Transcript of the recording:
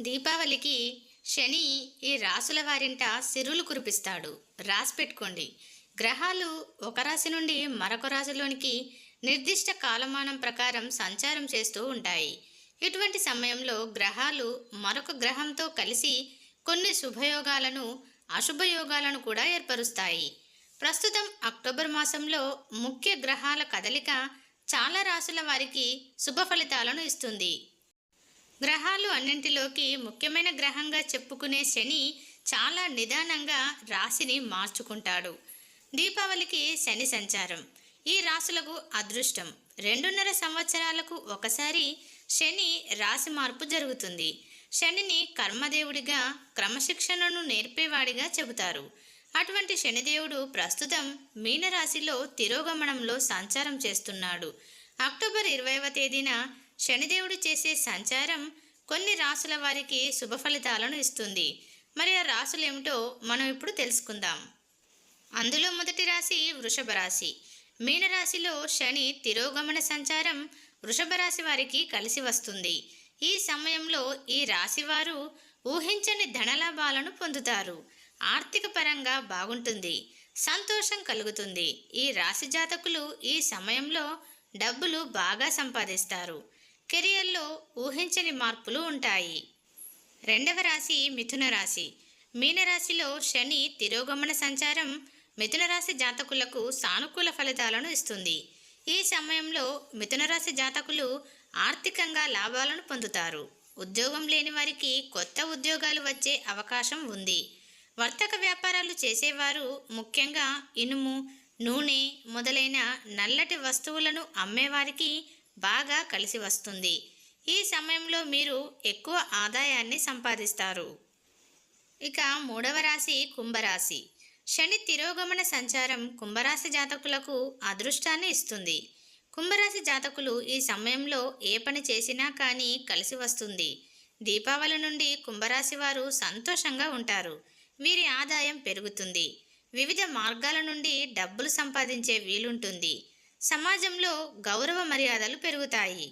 దీపావళికి శని ఈ రాసుల వారింట సిరులు కురిపిస్తాడు. రాసి పెట్టుకోండి. గ్రహాలు ఒక రాశి నుండి మరొక రాశిలోనికి నిర్దిష్ట కాలమానం ప్రకారం సంచారం చేస్తూ ఉంటాయి. ఇటువంటి సమయంలో గ్రహాలు మరొక గ్రహంతో కలిసి కొన్ని శుభయోగాలను అశుభయోగాలను కూడా ఏర్పరుస్తాయి. ప్రస్తుతం అక్టోబర్ మాసంలో ముఖ్య గ్రహాల కదలిక చాలా రాశుల వారికి శుభ ఫలితాలను ఇస్తుంది. గ్రహాలు అన్నింటిలోకి ముఖ్యమైన గ్రహంగా చెప్పుకునే శని చాలా నిదానంగా రాశిని మార్చుకుంటాడు. దీపావళికి శని సంచారం. ఈ రాశులకు అదృష్టం. రెండున్నర సంవత్సరాలకు ఒకసారి శని రాశి మార్పు జరుగుతుంది. శనిని కర్మదేవుడిగా క్రమశిక్షణను నేర్పేవాడిగా చెబుతారు. అటువంటి శనిదేవుడు ప్రస్తుతం మీనరాశిలో తిరోగమనంలో సంచారం చేస్తున్నాడు. అక్టోబర్ ఇరవైవ తేదీన శనిదేవుడు చేసే సంచారం కొన్ని రాసుల వారికి శుభ ఫలితాలను ఇస్తుంది. మరి ఆ రాసులు ఏమిటో మనం ఇప్పుడు తెలుసుకుందాం. అందులో మొదటి రాశి వృషభ రాశి. మీనరాశిలో శని తిరోగమన సంచారం వృషభ రాశి వారికి కలిసి వస్తుంది. ఈ సమయంలో ఈ రాశి వారు ఊహించని ధనలాభాలను పొందుతారు. ఆర్థిక పరంగా బాగుంటుంది. సంతోషం కలుగుతుంది. ఈ రాశి జాతకులు ఈ సమయంలో డబ్బులు బాగా సంపాదిస్తారు. కెరియర్లో ఊహించని మార్పులు ఉంటాయి. రెండవ రాశి మిథున రాశి. మీనరాశిలో శని తిరోగమన సంచారం మిథున రాశి జాతకులకు సానుకూల ఫలితాలను ఇస్తుంది. ఈ సమయంలో మిథున రాశి జాతకులు ఆర్థికంగా లాభాలను పొందుతారు. ఉద్యోగం లేని వారికి కొత్త ఉద్యోగాలు వచ్చే అవకాశం ఉంది. వర్తక వ్యాపారాలు చేసేవారు ముఖ్యంగా ఇనుము నూనె మొదలైన నల్లటి వస్తువులను అమ్మేవారికి బాగా కలిసి వస్తుంది. ఈ సమయంలో మీరు ఎక్కువ ఆదాయాన్ని సంపాదిస్తారు. ఇక మూడవ రాశి కుంభరాశి. శని తిరోగమన సంచారం కుంభరాశి జాతకులకు అదృష్టాన్ని ఇస్తుంది. కుంభరాశి జాతకులు ఈ సమయంలో ఏ పని చేసినా కానీ కలిసి వస్తుంది. దీపావళి నుండి కుంభరాశి వారు సంతోషంగా ఉంటారు. వీరి ఆదాయం పెరుగుతుంది. వివిధ మార్గాల నుండి డబ్బులు సంపాదించే వీలుంటుంది. సమాజంలో గౌరవ మర్యాదలు పెరుగుతాయి.